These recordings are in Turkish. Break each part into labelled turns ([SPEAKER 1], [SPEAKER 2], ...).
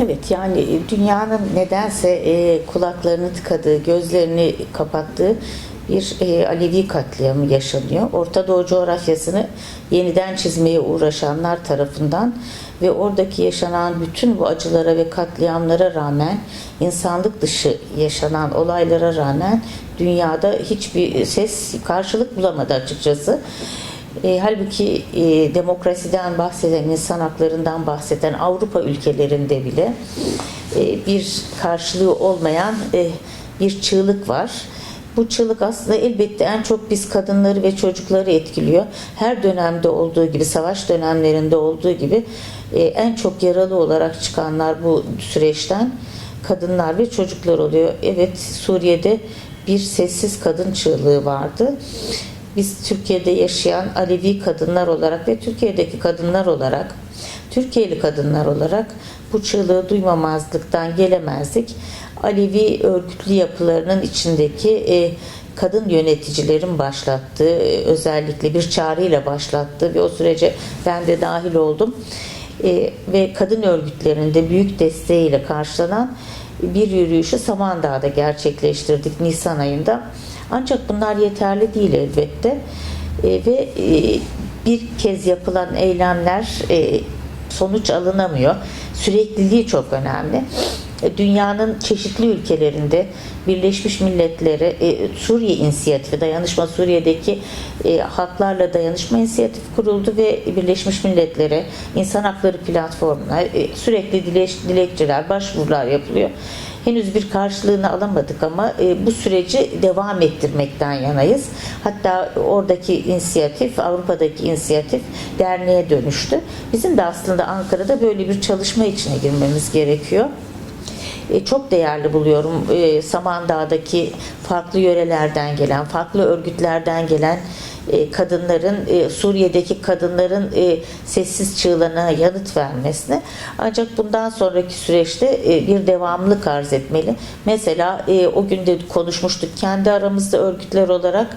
[SPEAKER 1] Evet yani dünyanın nedense e, kulaklarını tıkadığı, gözlerini kapattığı bir e, Alevi katliamı yaşanıyor. Orta Doğu coğrafyasını yeniden çizmeye uğraşanlar tarafından ve oradaki yaşanan bütün bu acılara ve katliamlara rağmen insanlık dışı yaşanan olaylara rağmen dünyada hiçbir ses karşılık bulamadı açıkçası. E, halbuki e, demokrasiden bahseden, insan haklarından bahseden Avrupa ülkelerinde bile e, bir karşılığı olmayan e, bir çığlık var. Bu çığlık aslında elbette en çok biz kadınları ve çocukları etkiliyor. Her dönemde olduğu gibi, savaş dönemlerinde olduğu gibi e, en çok yaralı olarak çıkanlar bu süreçten kadınlar ve çocuklar oluyor. Evet Suriye'de bir sessiz kadın çığlığı vardı biz Türkiye'de yaşayan Alevi kadınlar olarak ve Türkiye'deki kadınlar olarak, Türkiye'li kadınlar olarak bu çığlığı duymamazlıktan gelemezdik. Alevi örgütlü yapılarının içindeki e, kadın yöneticilerin başlattığı, e, özellikle bir çağrıyla başlattığı ve o sürece ben de dahil oldum. E, ve kadın örgütlerinde büyük desteğiyle karşılanan bir yürüyüşü Samandağ'da gerçekleştirdik Nisan ayında. Ancak bunlar yeterli değil elbette. E, ve e, bir kez yapılan eylemler e, sonuç alınamıyor. Sürekliliği çok önemli. E, Dünyanın çeşitli ülkelerinde Birleşmiş Milletleri, e, Suriye İnisiyatifi, Dayanışma Suriye'deki e, Haklarla Dayanışma İnisiyatifi kuruldu ve Birleşmiş Milletler'e, İnsan Hakları Platformu'na sürekli dilek, dilekçeler, başvurular yapılıyor. Henüz bir karşılığını alamadık ama e, bu süreci devam ettirmekten yanayız. Hatta oradaki inisiyatif, Avrupa'daki inisiyatif derneğe dönüştü. Bizim de aslında Ankara'da böyle bir çalışma içine girmemiz gerekiyor. E, çok değerli buluyorum e, Samandağ'daki farklı yörelerden gelen, farklı örgütlerden gelen e, kadınların, Suriye'deki kadınların sessiz çığlığına yanıt vermesine. Ancak bundan sonraki süreçte bir devamlılık arz etmeli. Mesela e, o gün de konuşmuştuk kendi aramızda örgütler olarak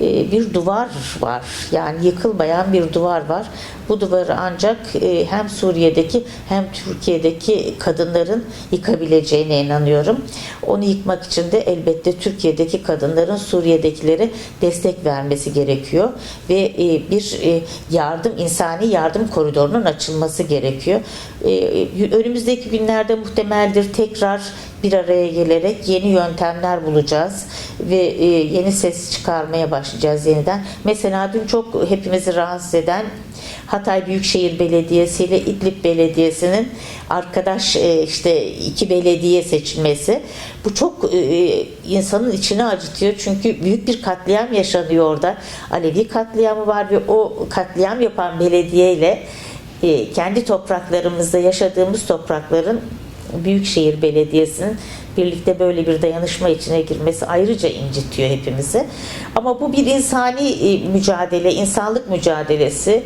[SPEAKER 1] bir duvar var. Yani yıkılmayan bir duvar var. Bu duvarı ancak e, hem Suriye'deki hem Türkiye'deki kadınların yıkabileceğine inanıyorum. Onu yıkmak için de elbette Türkiye'deki kadınların Suriye'dekilere destek vermesi gerekiyor ve e, bir yardım, insani yardım koridorunun açılması gerekiyor. Önümüzdeki günlerde muhtemeldir tekrar bir araya gelerek yeni yöntemler bulacağız ve yeni ses çıkarmaya başlayacağız yeniden. Mesela dün çok hepimizi rahatsız eden Hatay Büyükşehir Belediyesi ile İdlib Belediyesi'nin arkadaş işte iki belediye seçilmesi. Bu çok insanın içini acıtıyor çünkü büyük bir katliam yaşanıyor orada. Alevi katliamı var ve o katliam yapan belediye ile kendi topraklarımızda yaşadığımız toprakların Büyükşehir Belediyesi'nin birlikte böyle bir dayanışma içine girmesi ayrıca incitiyor hepimizi. Ama bu bir insani mücadele, insanlık mücadelesi.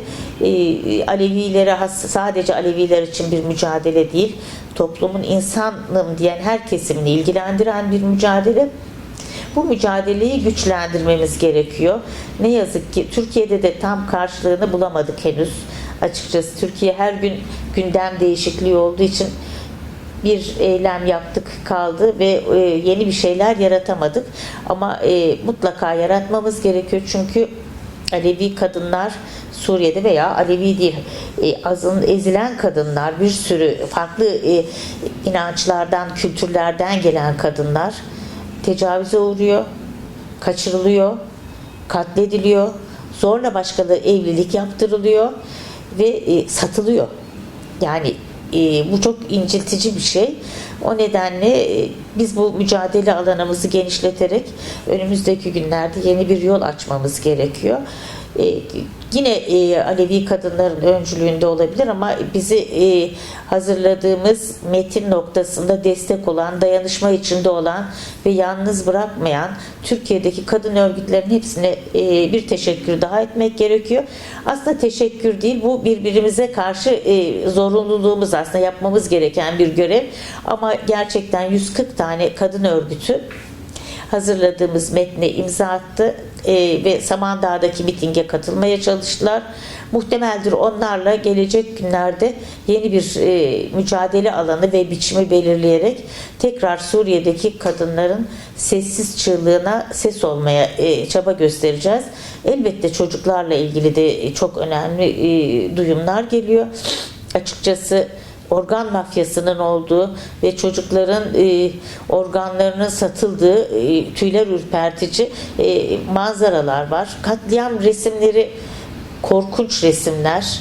[SPEAKER 1] Alevilere has, sadece Aleviler için bir mücadele değil, toplumun insanım diyen her kesimini ilgilendiren bir mücadele. Bu mücadeleyi güçlendirmemiz gerekiyor. Ne yazık ki Türkiye'de de tam karşılığını bulamadık henüz. Açıkçası Türkiye her gün gündem değişikliği olduğu için bir eylem yaptık kaldı ve e, yeni bir şeyler yaratamadık. Ama e, mutlaka yaratmamız gerekiyor. Çünkü Alevi kadınlar Suriye'de veya Alevi değil e, azın ezilen kadınlar bir sürü farklı inançlardan kültürlerden gelen kadınlar tecavüze uğruyor kaçırılıyor katlediliyor. Zorla başkaları evlilik yaptırılıyor ve satılıyor. Yani e, bu çok inciltici bir şey. O nedenle e, biz bu mücadele alanımızı genişleterek önümüzdeki günlerde yeni bir yol açmamız gerekiyor. E, yine e, Alevi kadınların öncülüğünde olabilir ama bizi e, hazırladığımız metin noktasında destek olan, dayanışma içinde olan ve yalnız bırakmayan Türkiye'deki kadın örgütlerin hepsine bir teşekkür daha etmek gerekiyor. Aslında teşekkür değil, bu birbirimize karşı zorunluluğumuz aslında yapmamız gereken bir görev. Ama gerçekten 140 tane kadın örgütü hazırladığımız metne imza attı e, ve Samandağ'daki mitinge katılmaya çalıştılar. Muhtemeldir onlarla gelecek günlerde yeni bir e, mücadele alanı ve biçimi belirleyerek tekrar Suriye'deki kadınların sessiz çığlığına ses olmaya e, çaba göstereceğiz. Elbette çocuklarla ilgili de çok önemli e, duyumlar geliyor. Açıkçası organ mafyasının olduğu ve çocukların e, organlarının satıldığı e, tüyler ürpertici e, manzaralar var. Katliam resimleri korkunç resimler.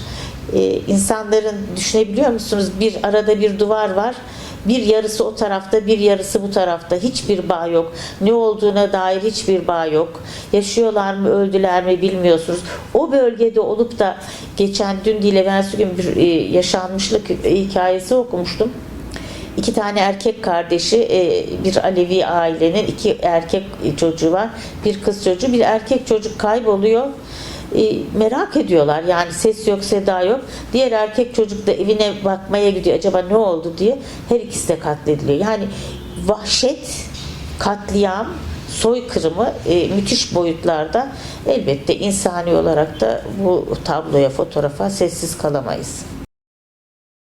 [SPEAKER 1] E, insanların düşünebiliyor musunuz? Bir arada bir duvar var. Bir yarısı o tarafta, bir yarısı bu tarafta. Hiçbir bağ yok. Ne olduğuna dair hiçbir bağ yok. Yaşıyorlar mı, öldüler mi bilmiyorsunuz. Bölgede olup da geçen dün değil evvelsi gün bir e, yaşanmışlık hikayesi okumuştum. İki tane erkek kardeşi, e, bir Alevi ailenin iki erkek çocuğu var. Bir kız çocuğu, bir erkek çocuk kayboluyor. E, merak ediyorlar yani ses yok seda yok diğer erkek çocuk da evine bakmaya gidiyor acaba ne oldu diye her ikisi de katlediliyor yani vahşet katliam soykırımı e, müthiş boyutlarda elbette insani olarak da bu tabloya fotoğrafa sessiz kalamayız.